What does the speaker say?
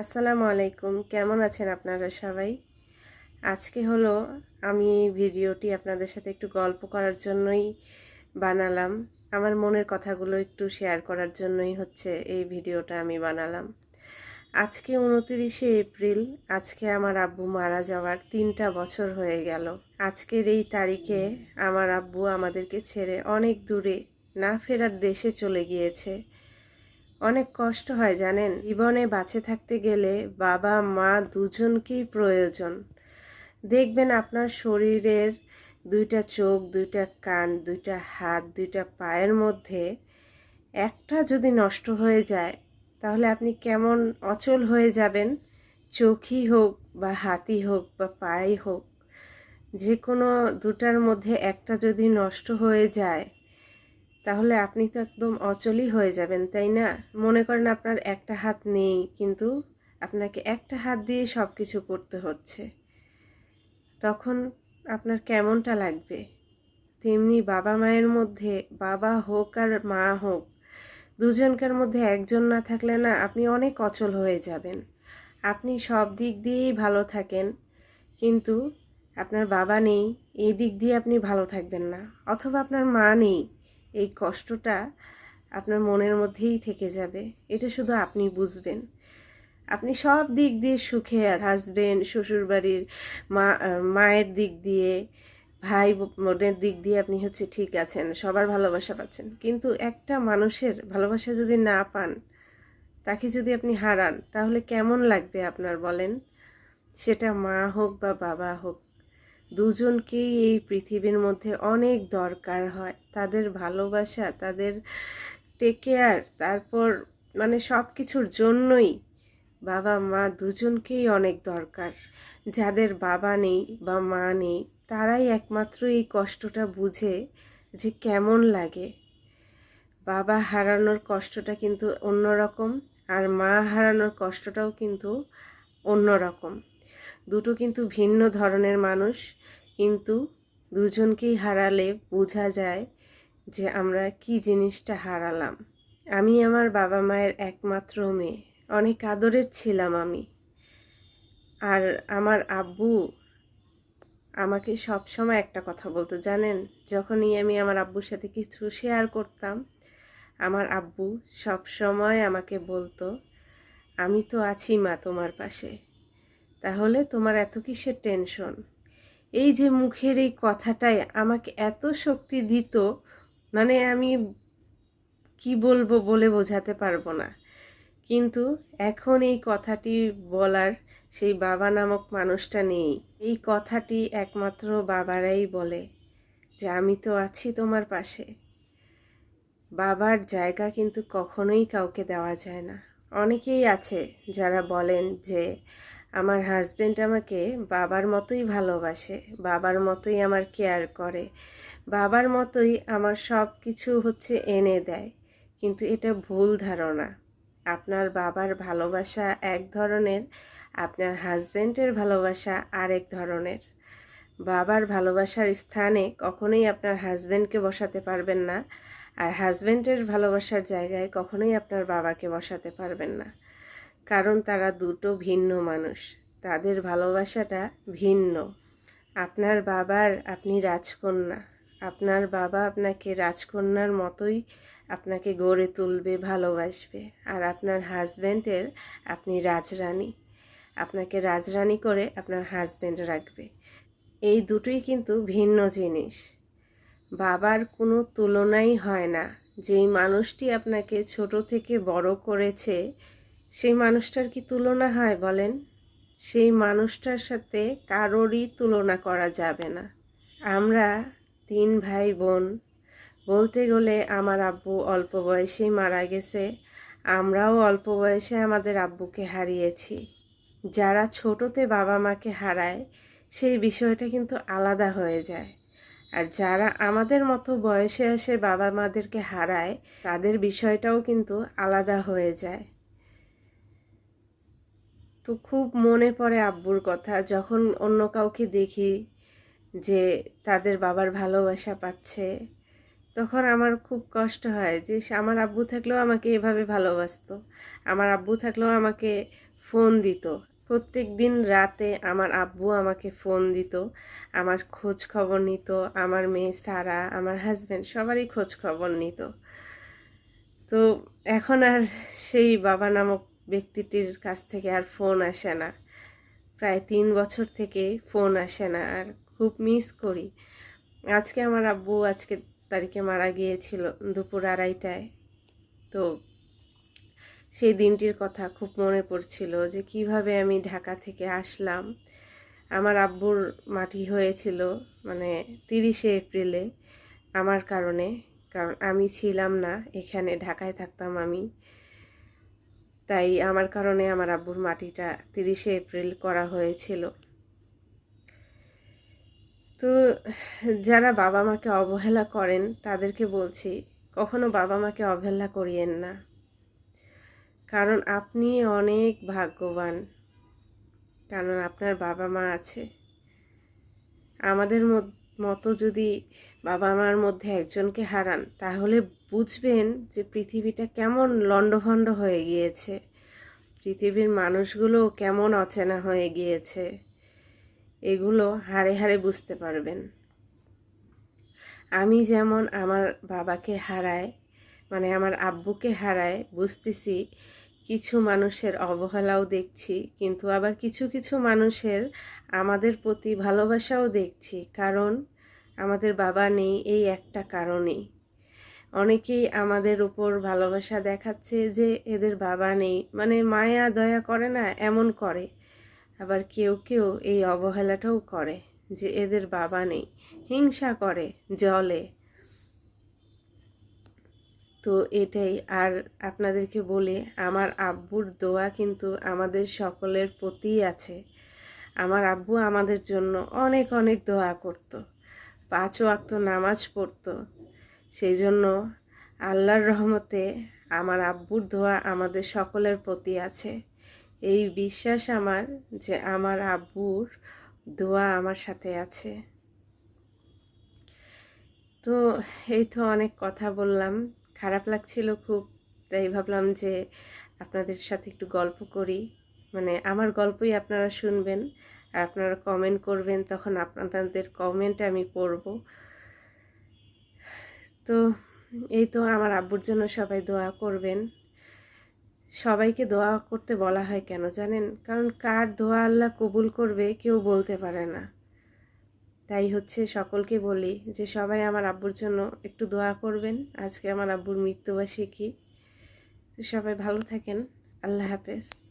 আসসালামু আলাইকুম। কেমন আছেন আপনারা সবাই? আজকে হলো আমি এই ভিডিওটি আপনাদের সাথে একটু গল্প করার জন্যই বানালাম। আমার মনের কথাগুলো একটু শেয়ার করার জন্যই হচ্ছে এই ভিডিওটা আমি বানালাম। আজকে উনতিরিশে এপ্রিল, আজকে আমার আব্বু মারা যাওয়ার তিনটা বছর হয়ে গেল। আজকের এই তারিখে আমার আব্বু আমাদেরকে ছেড়ে অনেক দূরে না ফেরার দেশে চলে গিয়েছে। অনেক কষ্ট হয়, জানেন? জীবনে বাঁচে থাকতে গেলে বাবা, মা দুজনকেই প্রয়োজন। দেখবেন আপনার শরীরের দুইটা চোখ, দুইটা কান, দুইটা হাত, দুইটা পায়ের মধ্যে একটা যদি নষ্ট হয়ে যায়, তাহলে আপনি কেমন অচল হয়ে যাবেন? চোখই হোক বা হাতই হোক বা পায়ে হোক যে কোনো দুটার মধ্যে একটা যদি নষ্ট হয়ে যায় তাহলে আপনি তো একদম অচলই হয়ে যাবেন, তাই না? মনে করেন আপনার একটা হাত নেই, কিন্তু আপনাকে একটা হাত দিয়ে সব কিছু করতে হচ্ছে। তখন আপনার কেমনটা লাগবে? তেমনি বাবা মায়ের মধ্যে, বাবা হোক আর মা হোক, দুজনকার মধ্যে একজন না থাকলে না আপনি অনেক অচল হয়ে যাবেন। আপনি সব দিক দিয়েই ভালো থাকেন, কিন্তু আপনার বাবা নেই, এই দিক দিয়ে আপনি ভালো থাকবেন না, অথবা আপনার মা নেই। এই কষ্টটা আপনার মনের মধ্যেই থেকে যাবে। এটা শুধু আপনি বুঝবেন। আপনি সব দিক দিয়ে সুখে হাসবেন শ্বশুরবাড়ির মা মায়ের দিক দিয়ে, ভাই বোনের দিক দিয়ে আপনি হচ্ছে ঠিক আছেন, সবার ভালোবাসা পাচ্ছেন। কিন্তু একটা মানুষের ভালোবাসা যদি না পান, তাকে যদি আপনি হারান, তাহলে কেমন লাগবে আপনার বলেন? সেটা মা হোক বা বাবা হোক দুজনকেই এই পৃথিবীর মধ্যে অনেক দরকার হয়। তাদের ভালোবাসা, তাদের টেক কেয়ার তারপর মানে সব কিছুর জন্যই বাবা, মা দুজনকেই অনেক দরকার। যাদের বাবা নেই বা মা নেই, তারাই একমাত্র এই কষ্টটা বুঝে যে কেমন লাগে। বাবা হারানোর কষ্টটা কিন্তু অন্যরকম আর মা হারানোর কষ্টটাও কিন্তু অন্যরকম। দুটো কিন্তু ভিন্ন ধরনের মানুষ, কিন্তু দুজনকেই হারালে বোঝা যায় যে আমরা কি জিনিসটা হারালাম। আমি আমার বাবা মায়ের একমাত্র মেয়ে, অনেক আদরের ছিলাম আমি। আর আমার আব্বু আমাকে সব সময় একটা কথা বলতো, জানেন? যখনই আমি আমার আব্বুর সাথে কিছু শেয়ার করতাম, আমার আব্বু সব সময় আমাকে বলতো, আমি তো আছি মা তোমার পাশে। তাহলে তোমার এত কিসের টেনশন এই যে মুখের এই কথাটাই আমাকে এত শক্তি দিত মানে আমি কি বলব বলে বোঝাতে পারব না। কিন্তু এখন এই কথাটি বলার সেই বাবা নামক মানুষটা নেই। এই কথাটি একমাত্র বাবারাই বলে যে আমি তো আছি তোমার পাশে। বাবার জায়গা কিন্তু কখনোই কাউকে দেওয়া যায় না। অনেকেই আছে যারা বলেন যে আমার হাজব্যান্ড আমাকে বাবার মতোই ভালোবাসে, বাবার মতোই আমার কেয়ার করে, বাবার মতোই আমার সব কিছু হচ্ছে এনে দেয়। কিন্তু এটা ভুল ধারণা। আপনার বাবার ভালোবাসা এক ধরনের, আপনার হাজব্যান্ডের ভালোবাসা আরেক ধরনের। বাবার ভালোবাসার স্থানে কখনোই আপনার হাজব্যান্ডকে বসাতে পারবেন না, আর হাজব্যান্ডের ভালোবাসার জায়গায় কখনোই আপনার বাবাকে বসাতে পারবেন না। কারণ তারা দুটো ভিন্ন মানুষ। তাদের ভালোবাসাটা ভিন্ন। আপনার বাবার আপনি রাজকন্যা। আপনার বাবা আপনাকে রাজকন্যার মতোই আপনাকে গড়ে তুলবে, ভালোবাসবে। আর আপনার হাজব্যান্ডের আপনি রাজরানী। আপনাকে রাজরানী করে আপনার হাজব্যান্ড রাখবে। এই দুটোই কিন্তু ভিন্ন জিনিস। বাবার কোনো তুলনাই হয় না। যেই মানুষটি আপনাকে ছোট থেকে বড় করেছে সেই মানুষটার কি তুলনা হয় বলেন? সেই মানুষটার সাথে কারোরই তুলনা করা যাবে না। আমরা তিন ভাই বোন, বলতে গেলে আমার আব্বু অল্প বয়সেই মারা গেছে, আমরাও অল্প বয়সে আমাদের আব্বুকে হারিয়েছি। যারা ছোটতে বাবা মাকে হারায়, সেই বিষয়টা কিন্তু আলাদা হয়ে যায়। আর যারা আমাদের মতো বয়সে এসে বাবা মাদেরকে হারায়, তাদের বিষয়টাও কিন্তু আলাদা হয়ে যায়। তো খুব মনে পড়ে আব্বুর কথা, যখন অন্য কাউকে দেখি যে তাদের বাবার ভালোবাসা পাচ্ছে, তখন আমার খুব কষ্ট হয় যে আমার আব্বু থাকলেও আমাকে এভাবে ভালোবাসতো, আমার আব্বু থাকলেও আমাকে ফোন দিত। প্রত্যেক দিন রাতে আমার আব্বু আমাকে ফোন দিত, আমার খোঁজ খবর নিত, আমার মেয়ে সারা, আমার হাজব্যান্ড সবারই খোঁজ খবর নিত। তো এখন আর সেই বাবা নামক ব্যক্তিটির কাছ থেকে আর ফোন আসে না। প্রায় তিন বছর থেকে ফোন আসে না আর খুব মিস করি। আজকে আমার আব্বু আজকে তারিখে মারা গিয়েছিল দুপুর আড়াইটায়। তো সেই দিনটির কথা খুব মনে পড়ছিল যে কীভাবে আমি ঢাকা থেকে আসলাম। আমার আব্বুর মাটি হয়েছিল মানে তিরিশে এপ্রিলে আমার কারণে। কারণ আমি ছিলাম না, এখানে ঢাকায় থাকতাম আমি। তাই আমার কারণে আমার আব্বুর মাটিটা তিরিশে এপ্রিল করা হয়েছিল। তো যারা বাবা মাকে অবহেলা করেন, তাদেরকে বলছি, কখনো বাবা মাকে অবহেলা করিয়েন না। কারণ আপনি অনেক ভাগ্যবান। কারণ আপনার বাবা মা আছে। আমাদের মত- মতো যদি বাবা মার মধ্যে একজনকে হারান, তাহলে বুঝবেন যে পৃথিবীটা কেমন লণ্ডভণ্ড হয়ে গিয়েছে। পৃথিবীর মানুষগুলো কেমন অচেনা হয়ে গিয়েছে। এগুলো হাড়ে হাড়ে বুঝতে পারবেন। আমি যেমন আমার বাবাকে হারায় মানে আমার আব্বুকে হারায়, বুঝতেছি কিছু মানুষের অবহেলাও দেখছি, কিন্তু আবার কিছু কিছু মানুষের আমাদের প্রতি ভালোবাসাও দেখছি, কারণ আমাদের বাবা নেই এই একটা কারণেই। অনেকেই আমাদের উপর ভালোবাসা দেখাচ্ছে যে এদের বাবা নেই। মানে মায়া দয়া করে না, এমন করে। আবার কেউ কেউ এই অবহেলাটাও করে যে এদের বাবা নেই। হিংসা করে জলে তো এটাই। আর আপনাদেরকে বলে, আমার আব্বুর দোয়া কিন্তু আমাদের সকলের প্রতি আছে। আমার আব্বু আমাদের জন্য অনেক অনেক দোয়া করত। পাঁচ ওয়াক্ত নামাজ পড়তো। সেই জন্য আল্লাহর রহমতে আমার আব্বুর দোয়া আমাদের সকলের প্রতি আছে। এই বিশ্বাস আমার যে আমার আব্বুর দোয়া আমার সাথে আছে। তো এই তো অনেক কথা বললাম, খারাপ লাগছিল খুব, তাই ভাবলাম যে আপনাদের সাথে একটু গল্প করি। মানে আমার গল্পই আপনারা শুনবেন, আর আপনারা কমেন্ট করবেন, তখন আপনাদের কমেন্ট আমি পড়ব। তো এই তো আমার আব্বুর জন্য সবাই দোয়া করবেন। সবাইকে দোয়া করতে বলা হয় কেন জানেন? কারণ কার দোয়া আল্লাহ কবুল করবে কেউ বলতে পারে না। তাই হচ্ছে সকলকে বলি যে সবাই আমার আব্বুর জন্য একটু দোয়া করবেন। আজকে আমার আব্বুর মৃত্যুবার্ষিকী। সবাই ভালো থাকেন। আল্লাহ হাফেজ।